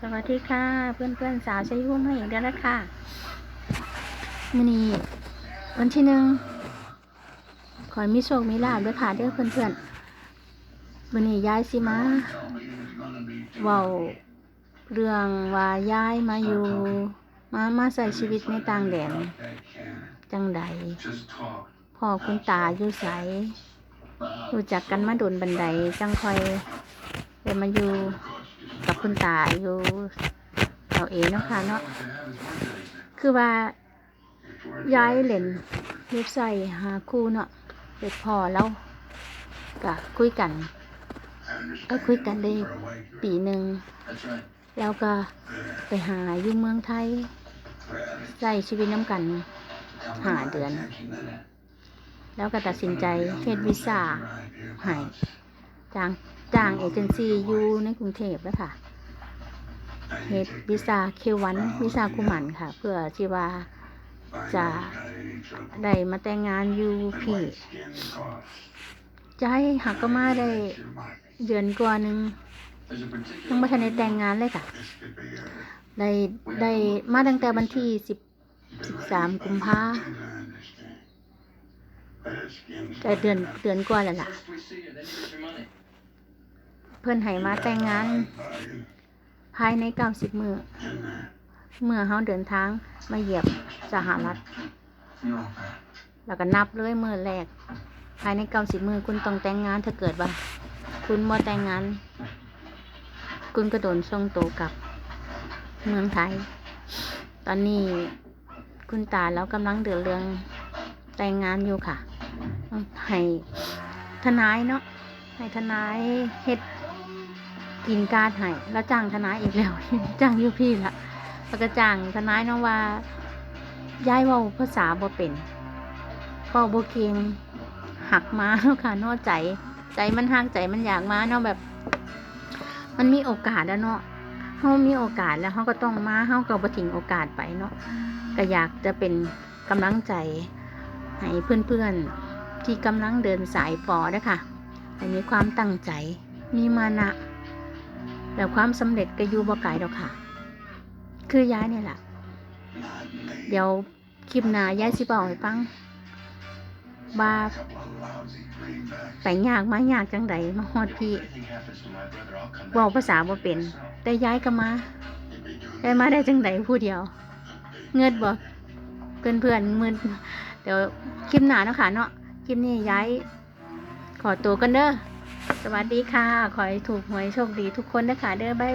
สวัสดีค่ะ เพื่อนเพื่อนๆสาวใชัยภูมิให้อีกแล้วนะคะมินีวันที่หนึ่งขอมีโชคมีลาบด้วยค่ะเด้อเพื่อนเพื่อนๆวันนี้ย้ายสิมาเว้าเรื่องว่าย้ายมาอยู่ มามาใส่ชีวิตในต่างแดนจังใดพ่อคุณตาอยู่ใสรู้จักกันมาโดนบันไดจังคอยได้มาอยู่ กับคุณตาอยู่เราเองเนาะค่ะเนาะคือว่าย้ายเล่นเว็บไซต์หาคู่เนาะเด็กพอแล้วก็คุยกันก็คุยกันได้ปีหนึ่งแล้วก็ไปหาอยู่เมืองไทยใช้ชีวิตน้ำกันหาเดือน แล้วก็ตัดสินใจเฮ็ดวีซ่าให้ จางจางเอเจนซี่อยู่ในกรุงเทพแล้วค่ะเฮ็ดวีซ่าเควันวีซ่าคุมันค่ะ เพื่อที่ว่าจะได้มาแต่งงานอยู่พี่จะให้หักก็มาได้เดือนกว่าหนึงยังไม่ทันได้แต่งงานเลยค่ะ ได้ได้มาตั้งแต่วันที่สิบสิบสามกุมภาแต่เดือนเดือนกว่าแล้วล่ะ เพื่อนให้มาแต่งงาน ภายในเก้าสิบมือเมื่อเขาเดินทางมาเหยียบสหรัฐ แล้วก็นับเลยมือแรก ภายในเก้าสิบมือคุณต้องแต่งงานถ้าเกิดว่า คุณมัวแต่งงาน คุณก็โดนส่งตัวกลับ เมืองไทย ตอนนี้คุณตาแล้วกำลังเดือดเรื่องแต่งงานอยู่ค่ะ ให้ทนายเนาะให้ทนายเฮ็ด กินการดให้แล้วจ้างทนายอีกแล้วจ้างยูพี่ละแล้วก็จ้างทนายเนาะว่าย้ายว่าภาษาบ่เป็นเว้าบ่เก่งหักมาเนาะค่ะนอกใจ ใจมันหักใจมันอยากมาเนาะแบบ มันมีโอกาสแล้วเนาะเฮามีโอกาสแล้วเฮาก็ต้องมาเฮาก็บ่ทิ้งโอกาสไปเนาะก็อยากจะเป็นกำลังใจให้เพื่อนๆที่กำลังเดินสายฝอนะคะให้มีความตั้งใจ มีมานะ แล้วความสำเร็จก็อยู่บ่ไกลดอกค่ะ คือย้ายเนี่ยแหละเดี๋ยวคลิปหน้าย้ายสิบอกให้ฟังว่าไปยากมายากจังใดมาฮอดพี่เว้าภาษาบ่เป็น แต่ย้ายก็มาได้มาได้จังใดผู้เดียว เงิดบ่เพื่อนเพื่อนๆมืนเดี๋ยวคลิปหน้าเนาะค่ะเนาะคลิปนี้ย้ายขอตัวกันเด้อ สวัสดีค่ะ ขอให้ถูกหวยโชคดีทุกคนนะคะเด้อบ๊าย